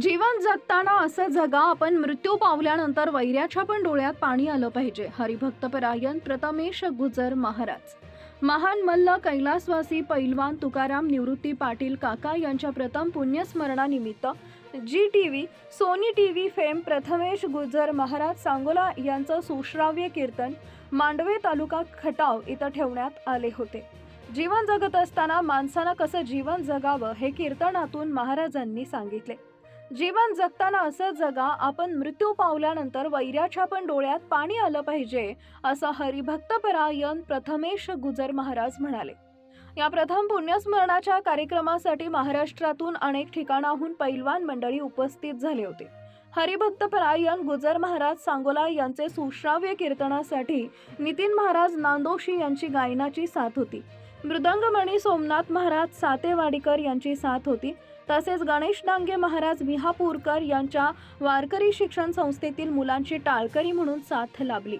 जीवन जगताना असं जगा आपण मृत्यू पावल्यानंतर वैऱ्याच्या पण डोळ्यात पाणी आलं पाहिजे. हरिभक्तपरायण प्रथमेश गुजर महाराज. महान मल्ल कैलासवासी पैलवान तुकाराम निवृत्ती पाटील काका यांच्या प्रथम पुण्यस्मरणानिमित्त G T V Sony T V fame Prathamesh Gujar Maharaj Sangola यांचं सुश्राव्य कीर्तन मांडवे तालुका खटाव इथं ठेवण्यात आले होते. जीवन जगत असताना माणसानं कसं जीवन जगावं हे कीर्तनातून महाराजांनी सांगितले. जीवन जगताना असं जगा आपण मृत्यू पावल्यानंतर वैराच्या पण डोळ्यात पाणी आलं पाहिजे असं हरिभक्तपरायण प्रथमेश गुजर महाराज म्हणाले. या प्रथम पुण्यस्मरणाच्या कार्यक्रमासाठी महाराष्ट्रातून अनेक ठिकाणाहून पैलवान मंडळी उपस्थित झाले होते. हरिभक्तपरायण गुजर महाराज सांगोला यांचे सुश्राव्य कीर्तनासाठी नितीन महाराज नांदोशी यांची गायनाची साथ होती. मृदंगमणी सोमनाथ महाराज सातेवाडीकर यांची साथ होती. तसेच गणेश डांगे महाराज विहापूरकर यांच्या वारकरी शिक्षण संस्थेतील मुलांची टाळकरी म्हणून साथ लाभली.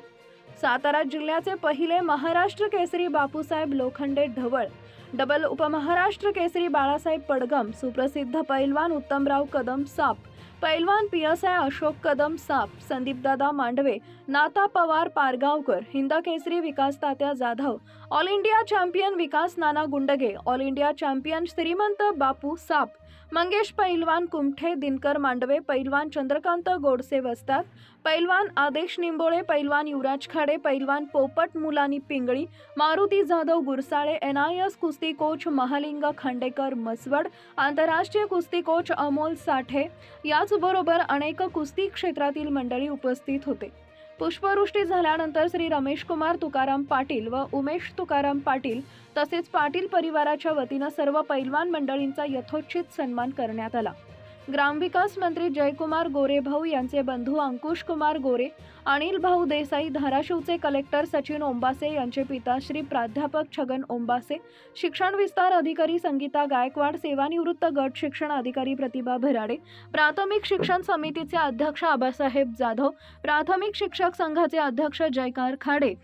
सातारा जिल्ह्याचे पहिले महाराष्ट्र केसरी बापूसाहेब लोखंडे ढवळ डबल उपमहाराष्ट्र केसरी बाळासाहेब पडगम सुप्रसिद्ध पैलवान उत्तमराव कदम साप पैलवान पियसाय अशोक कदम साप संदीपदादा मांडवे नाता Pawar Pargaonkar Hind Kesari Vikas Tatya Jadhav all India champion Vikas Nana Gundge all India champion Shrimant Bapu साप मंगेश पैलवान कुमठे दिनकर मांडवे पैलवान चंद्रकांत गोडसे वस्तात. पैलवान आदेश निंबोळे पैलवान युवराज खाडे पैलवान Popat Mulani Pingli Maruti Jadhav Gursale N I S कुस्ती कोच महालिंग खांडेकर मसवड आंतरराष्ट्रीय कुस्ती कोच अमोल साठे. याचबरोबर अनेक कुस्ती क्षेत्रातील मंडळी उपस्थित होते. पुष्पवृष्टी झाल्यानंतर श्री रमेश कुमार तुकाराम पाटील व उमेश तुकाराम पाटील तसेच पाटील परिवाराच्या वतीनं सर्व पैलवान मंडळींचा यथोचित सन्मान करण्यात आला. ग्रामविकास मंत्री जयकुमार गोरे भाऊ यांचे बंधू अंकुश कुमार गोरे अनिल भाऊ देसाई धाराशिवचे कलेक्टर सचिन ओंबासे यांचे पिता श्री प्राध्यापक छगन ओंबासे शिक्षण विस्तार अधिकारी संगीता गायकवाड सेवानिवृत्त गट शिक्षण अधिकारी प्रतिभा भराडे प्राथमिक शिक्षण समितीचे अध्यक्ष आबासाहेब जाधव प्राथमिक शिक्षक संघाचे अध्यक्ष जयकार खाडे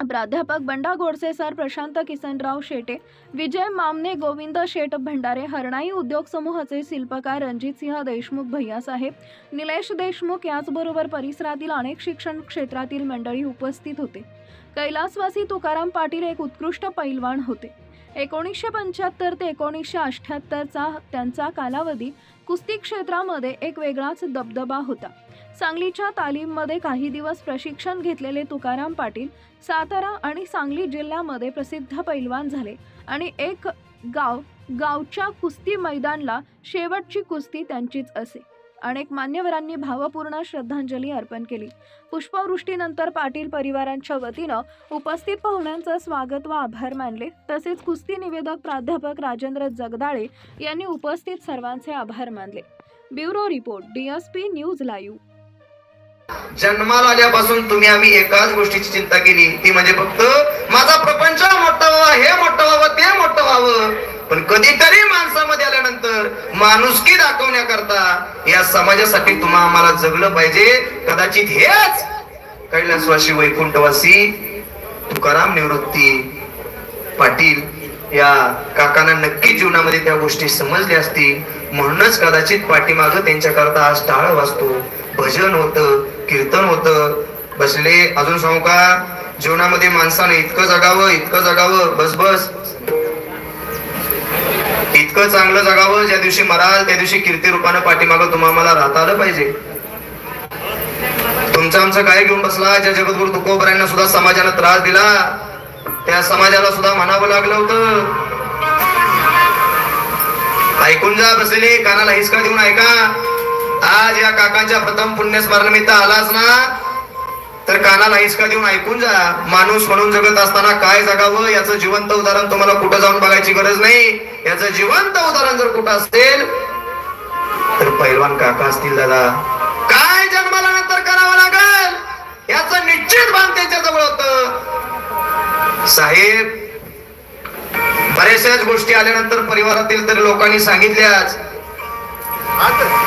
प्राध्यापक बंडा गोडसे सर प्रशांत किसनराव शेटे विजय मामने गोविंद शेट भंडारे हरणाई उद्योग समूहाचे शिल्पकार रणजितसिंह देशमुख भैयासाहेब निलेश देशमुख याचबरोबर परिसरातील अनेक शिक्षण क्षेत्रातील मंडळी उपस्थित होते. कैलासवासी तुकाराम पाटील एक उत्कृष्ट पैलवान होते. एकोणीसशे पंच्याहत्तर ते एकोणीसशे अठ्ठ्याहत्तरचा त्यांचा कालावधी कुस्ती क्षेत्रामध्ये एक वेगळाच दबदबा होता. सांगलीच्या तालीममध्ये काही दिवस प्रशिक्षण घेतलेले तुकाराम पाटील सातारा आणि सांगली जिल्ह्यामध्ये प्रसिद्ध पैलवान झाले आणि एक गाव गावच्या कुस्ती मैदानला शेवटची कुस्ती त्यांचीच असे. अनेक मान्यवरांनी भावपूर्ण श्रद्धांजली अर्पण केली. पुष्पवृष्टीनंतर पाटील परिवारांच्या वतीनं उपस्थित पाहुण्यांचं स्वागत व आभार मानले. तसेच कुस्ती निवेदक प्राध्यापक राजेंद्र जगदाळे यांनी उपस्थित सर्वांचे आभार मानले. Bureau report DSP news live. जन्माला आल्यापासून तुम्ही आम्ही एकाच गोष्टीची चिंता केली. ती म्हणजे फक्त माझा प्रपंच मोठा व्हावा हे मोठं व्हावं ते मोठं व्हावं. पण कधीतरी माणसामध्ये आल्यानंतर माणुसकी दाखवण्याकरता या समाजासाठी तुम्हा आम्हाला जगलं पाहिजे. कदाचित हेच कैलासवासी वैकुंठवासी तुकाराम निवृत्ती पाटील या काकांना नक्की जीवनामध्ये त्या गोष्टी समजल्या असतील. म्हणूनच कदाचित पाठीमागं त्यांच्याकरता आज टाळ वाचतो भजन होतं कीर्तन होतं. बसले. अजून सांगू का? जीवनामध्ये माणसाने इतकं जगावं इतकं जगावं. बस बस. इतकं चांगलं जगावं. ज्या दिवशी मराल त्या दिवशी कीर्ती रूपानं पाठीमागं तुम्हाला राहता आलं पाहिजे. तुमचं आमचं काय घेऊन बसला? ज्या जगद्गुरु तुकोबऱ्यांना सुद्धा समाजानं त्रास दिला त्या समाजाला सुद्धा म्हणावं लागलं होतं. ऐकून जा बसलेले. कानाला हिसका देऊन ऐका. आज या काकांच्या प्रथम पुण्यस्मरणानिमित्त आलाच ना? तर कानाला हिसका देऊन ऐकून जा. माणूस म्हणून जगत असताना काय जगावं? याचं जिवंत उदाहरण तुम्हाला कुठं जाऊन बघायची गरज नाही. याचं जिवंत उदाहरण जर कुठं असेल तर पैलवान काका असतील दादा. काय जन्माला नंतर करावं लागेल? याचं निश्चित भान त्यांच्या जवळ होत. साहेब बऱ्याचशाच गोष्टी आल्यानंतर परिवारातील तर लोकांनी सांगितल्याच.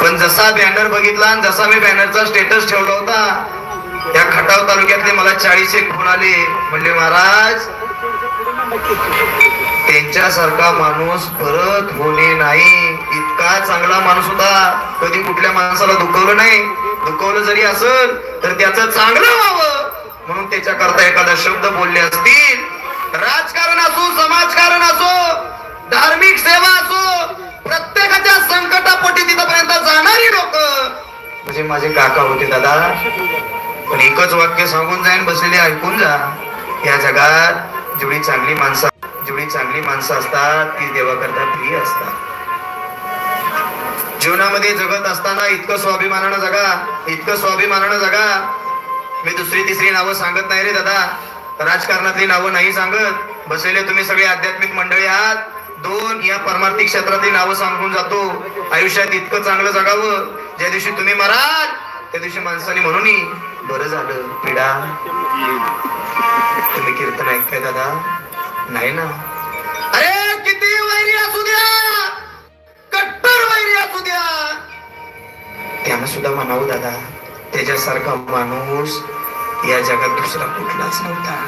पण जसा बॅनर बघितला आणि जसा मी बॅनरचा स्टेटस ठेवला होता त्या खटाव तालुक्यातले मला चाळीस एक फोन आले. म्हणले महाराज त्यांच्यासारखा माणूस परत होणे नाही. इतका चांगला माणूस होता. कधी कुठल्या माणसाला दुखवलं नाही. दुखवलं जरी असल तर त्याचं चांगलं व्हावं. म्हणून त्याच्याकरता एखादा शब्द बोलले असतील. राजकारण असो समाजकारण असो धार्मिक सेवा असो तिथपर्यंत लोक. म्हणजे माझे काका होते दादा. पण एकच वाक्य सांगून जाईन बसलेले ऐकून जा. या जगात जेवढी चांगली माणसं जेवढी चांगली माणसं असतात ती देवाकरता प्रिय असतात. जीवनामध्ये जगत असताना इतकं स्वाभिमानानं जगा इतकं स्वाभिमानानं जगा. मी दुसरी तिसरी नावं सांगत नाही रे दादा. राजकारणातली नावं नाही सांगत. बसलेले तुम्ही सगळे आध्यात्मिक मंडळी आहात. दोन या परमार्थिक क्षेत्रातील नावं सांगून जातो. आयुष्यात इतकं चांगलं जगावं. ज्या दिवशी तुम्ही मराल त्या दिवशी माणसाने म्हणून बरं झालं. पिढा तुम्ही कीर्तन ऐकताय दादा? नाही ना? अरे किती वैरी असू द्या! कट्टर वैरी असू द्या! त्यानं सुद्धा म्हणावं दादा. त्याच्यासारखा माणूस या जगात दुसरा कुठलाच नव्हता.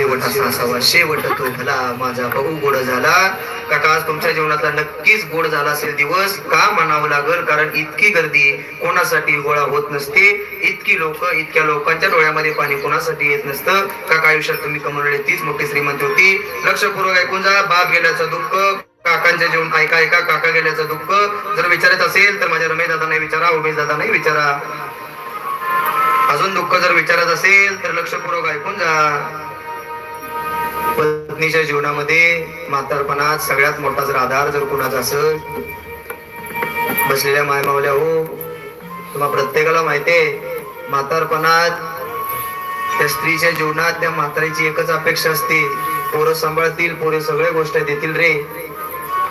शेवट असा असावा. शेवट तो भला माझा बहु गोड झाला. काका आज तुमच्या जीवनातला नक्कीच गोड झाला असेल दिवस. का म्हणावं लागल? कारण इतकी गर्दी कोणासाठी गोळा होत नसते. इतकी लोक इतक्या लोकांच्या डोळ्यामध्ये पाणी कोणासाठी येत नसतं? काका आयुष्यात तुम्ही कमवलेली तीच मोठी श्रीमंत होती. लक्षपूर्वक ऐकून जा. बाप गेल्याचं दुःख काकांच्या जीवन ऐका ऐका. काका गेल्याचं दुःख जर विचारत असेल तर माझ्या रमेश दादा नाही विचारा उमेश दादा नाही विचारा. अजून दुःख जर विचारत असेल तर लक्षपूर्वक ऐकून जा. पत्नीच्या जीवनामध्ये म्हातारपणात सगळ्यात मोठा जर आधार जर कुणाचा असेल बसलेल्या मायमावल्या हो तुम्हाला प्रत्येकाला माहिती आहे म्हातारपणात त्या स्त्रीच्या जीवनात त्या म्हातारीची एकच अपेक्षा असते पोरं सांभाळतील पोरे सगळ्या गोष्टी देतील रे.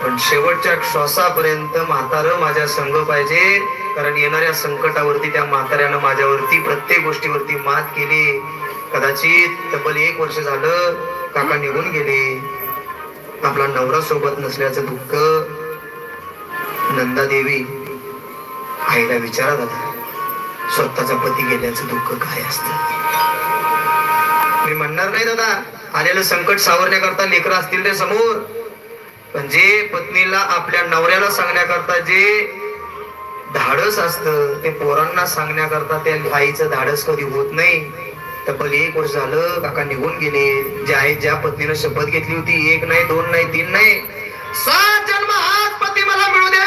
पण शेवटच्या श्वासापर्यंत म्हातारं माझ्या संघ पाहिजे कारण येणाऱ्या संकटावरती त्या म्हाताऱ्यानं माझ्यावरती प्रत्येक गोष्टीवरती मात केली. कदाचित तब्बल एक वर्ष झालं काका निघून गेले. आपला नवरा सोबत नसल्याचं दुःख नंदा देवी आईला विचारत आता स्वतःचा पती गेल्याचं दुःख काय असतं? मी म्हणणार नाही दादा. आलेलं संकट सावरण्याकरता लेकरं असतील ते समोर. पण जे पत्नीला आपल्या नवऱ्याला सांगण्याकरता जे धाडस असतं. ते पोरांना सांगण्याकरता त्या आईचं धाडस कधी होत नाही. तब्बल एक वर्ष झालं काका निघून गेले. ज्या आई ज्या पत्नीनं शपथ घेतली होती एक नाही दोन नाही तीन नाही. सात जन्म हाच पती मला मिळू दे.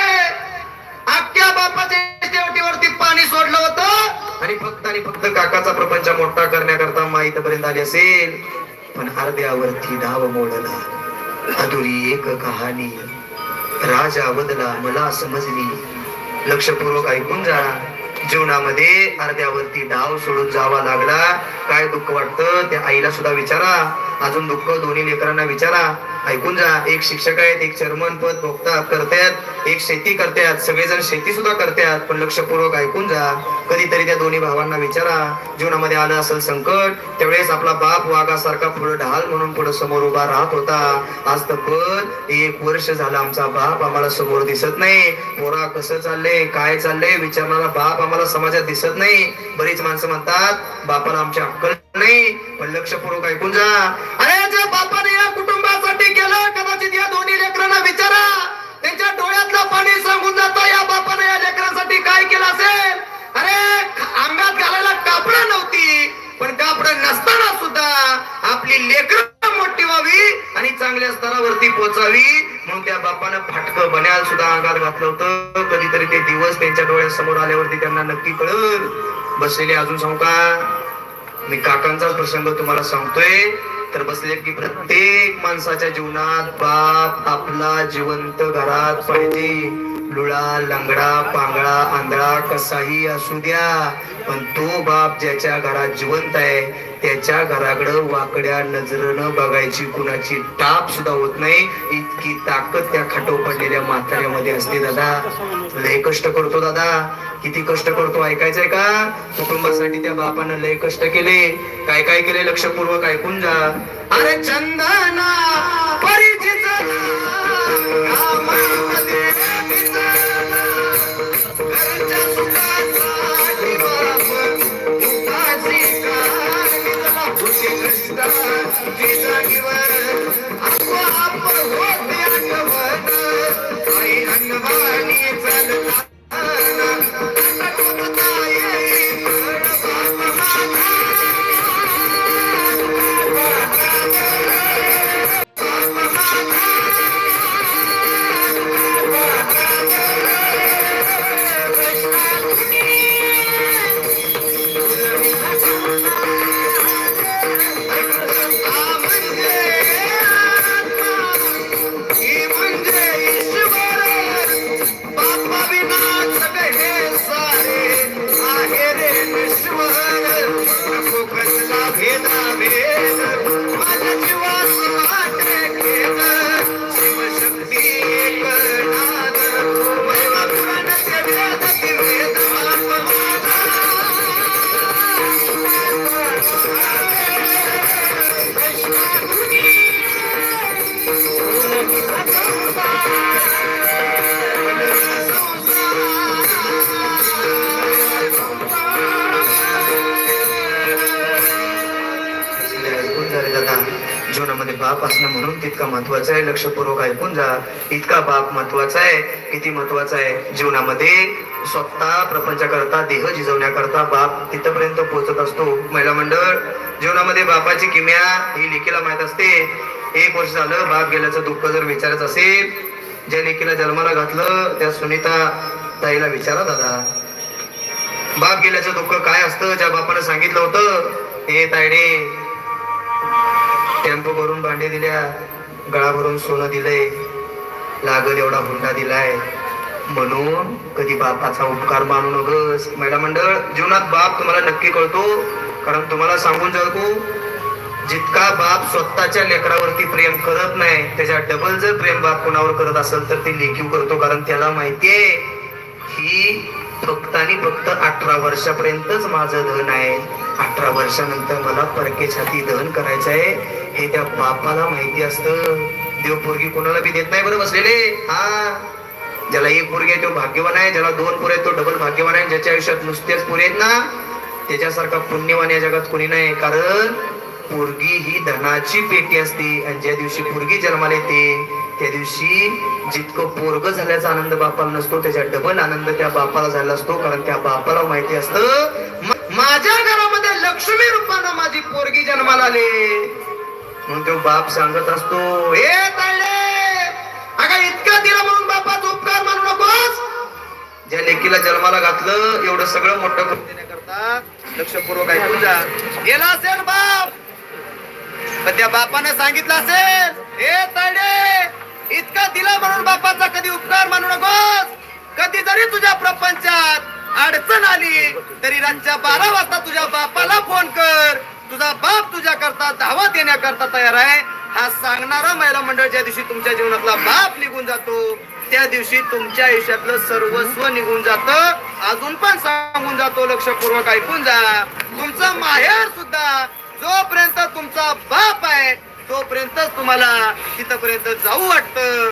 अख्ख्या बापाच्या शेवटीवरती पाणी सोडलं होतं. आणि फक्त आणि फक्त काकाचा प्रपंच मोठा करण्याकरता माहीतपर्यंत आली असेल. पण अर्ध्यावरती धाव मोडला. अधुरी एक कहाणी. राजा बदला मला समजली. लक्षपूर्वक ऐकून जा. जीवनामध्ये अर्ध्यावरती डाव सोडून जावा लागला. काय दुःख वाटतं? त्या आईला सुद्धा विचारा. अजून दुःख दोन्ही लेकरांना विचारा ऐकून जा. एक शिक्षक आहेत एक चर्मन पद भोगता करतायत. एक शेती करतायत सगळेजण शेती सुद्धा करतायत पण लक्षपूर्वक ऐकून जा. कधीतरी त्या दोन्ही भावांना विचारा. जीवनामध्ये आलं असेल संकट त्यावेळेस आपला बाप वाघासारखा पुढे ढाल म्हणून पुढे समोर उभा राहत होता. आज तर पण एक वर्ष झालं आमचा बाप आम्हाला समोर दिसत नाही. पोरा कसं चाललंय काय चाललंय विचारणारा बाप आम्हाला समाजात दिसत नाही. बरीच माणसं म्हणतात बापाला आमच्या अक्कल पण लक्षपूर्वक ऐकून जा. अरे जे बापाने या कुटुंबासाठी केलं कदाचित या दोन्ही लेकरांना विचारा. त्यांच्या डोळ्यातलं पाणी सांगून जातं या बापाने या लेकरांसाठी काय केलं असेल? अरे अंगात घालायला कापड नव्हती पण कापड नसताना सुद्धा आपली लेकर मोठी व्हावी आणि चांगल्या स्तरावरती पोचावी. म्हणून त्या बापानं फाटकं बन्याल सुद्धा अंगात घातलं होतं. कधीतरी ते दिवस त्यांच्या डोळ्यासमोर आल्यावरती त्यांना नक्की कळल. बसलेले अजून सांगू का मी काकांचाच प्रसंग तुम्हाला सांगतोय. तर बसले की प्रत्येक माणसाच्या जीवनात बाप आपला जिवंत घरात पाहिजे. लुळा लंगडा पांगळा आंधळा कसाही असू द्या. पण तो बाप ज्याच्या घरात जिवंत आहे त्याच्या घराकडं वाकड्या नजरेनं बघायची कुणाची टाप सुद्धा होत नाही. इतकी ताकद त्या खटो पडलेल्या म्हाताऱ्यामध्ये असते दादा. लय कष्ट करतो दादा. किती कष्ट करतो ऐकायचंय का? कुटुंबासाठी त्या बापानं लय कष्ट केले. काय काय केले लक्षपूर्वक ऐकून जा. अरे चंदना परिचित जीवनामध्ये असणं म्हणून तितका महत्वाचं आहे. लक्षपूर्वक ऐकून जा. इतका बाप महत्त्वाचा आहे. किती महत्त्वाचा आहे? जीवनामध्ये स्वतः प्रपंचाकरता देह झिजवण्याकरता बाप तिथपर्यंत पोहोचत असतो. महिला मंडळ जीवनामध्ये बापाची किम्या ही लेखीला माहीत असते. एक वर्ष झालं बाप गेल्याचं दुःख जर विचारायचं असेल ज्या लेखीला जन्माला घातलं त्या सुनीता ताईला विचारा दादा. बाप गेल्याचं दुःख काय असतं? ज्या बापानं सांगितलं होतं हे तायडे टेम्पो भरून भांडे दिल्या गळा भरून सोनं दिलंय लागल एवढा हुंडा दिलाय. म्हणून कधी बापाचा उपकार मानू नगस महिला मंडळ जीवनात बाप तुम्हाला नक्की कळतो. कारण तुम्हाला सांगून जगू जितका बाप स्वतःच्या लेकरावरती प्रेम करत नाही त्याच्या डबल जर प्रेम बाप कोणावर करत असेल तर ते लेखीव करतो कारण त्याला माहितीये ही फक्त आणि फक्त अठरा वर्षापर्यंतच माझं धन आहे. अठरा वर्षानंतर मला परके छाती दहन करायचं आहे. हे त्या बापाला माहिती असतं. देव पोरगी कोणाला बी देत नाही बरं बसलेले. हा. ज्याला एक पोरगी आहे तो भाग्यवान आहे. ज्याला दोन पोर आहेत तो डबल भाग्यवान आहे. ज्याच्या आयुष्यात नुसतेच पोरे आहेत ना त्याच्यासारखा पुण्यवान या जगात कोणी नाही. कारण पोरगी ही धनाची पेटी असते. आणि ज्या दिवशी पोरगी जन्माला येते त्या दिवशी म्हणजे जितकं पोरग झाल्याचा आनंद बापाला नसतो त्याच्या डबल आनंद त्या बापाला झाला असतो कारण त्या बापाला माहिती असतं माझ्या घरामध्ये लक्ष्मी रूपानं माझी पोरगी जन्माला आले. म्हणून तो बाप सांगत असतो हे तायडे अगं इतकं दिलं म्हणून बापाचा उपकार मानू नकोस. ज्या लेकीला जन्माला घातलं एवढं सगळं मोठं करून देण्याकरता लक्षपूर्वक ऐकून जा. गेला असेल बाप. पण त्या बापाने सांगितलं असेल हे ताळे इतका दिला म्हणून बापाचा कधी उपकार मानू नकोस. कधी जरी तुझ्या प्रपंचात अडचण आली तरी रातच्या बारा वाजता तुझ्या बापाला फोन कर. तुझा बाप तुझ्या करता धावा देण्याकरता तयार आहे. हा सांगणारा महिला मंडळ ज्या दिवशी तुमच्या जीवनातला बाप निघून जातो त्या दिवशी तुमच्या आयुष्यातलं सर्वस्व निघून जात. अजून पण सांगून जातो लक्षपूर्वक ऐकून जा. तुमचं माहेर सुद्धा जोपर्यंत तुमचा बाप आहे तोपर्यंतच तुम्हाला तिथपर्यंत जाऊ वाटतं.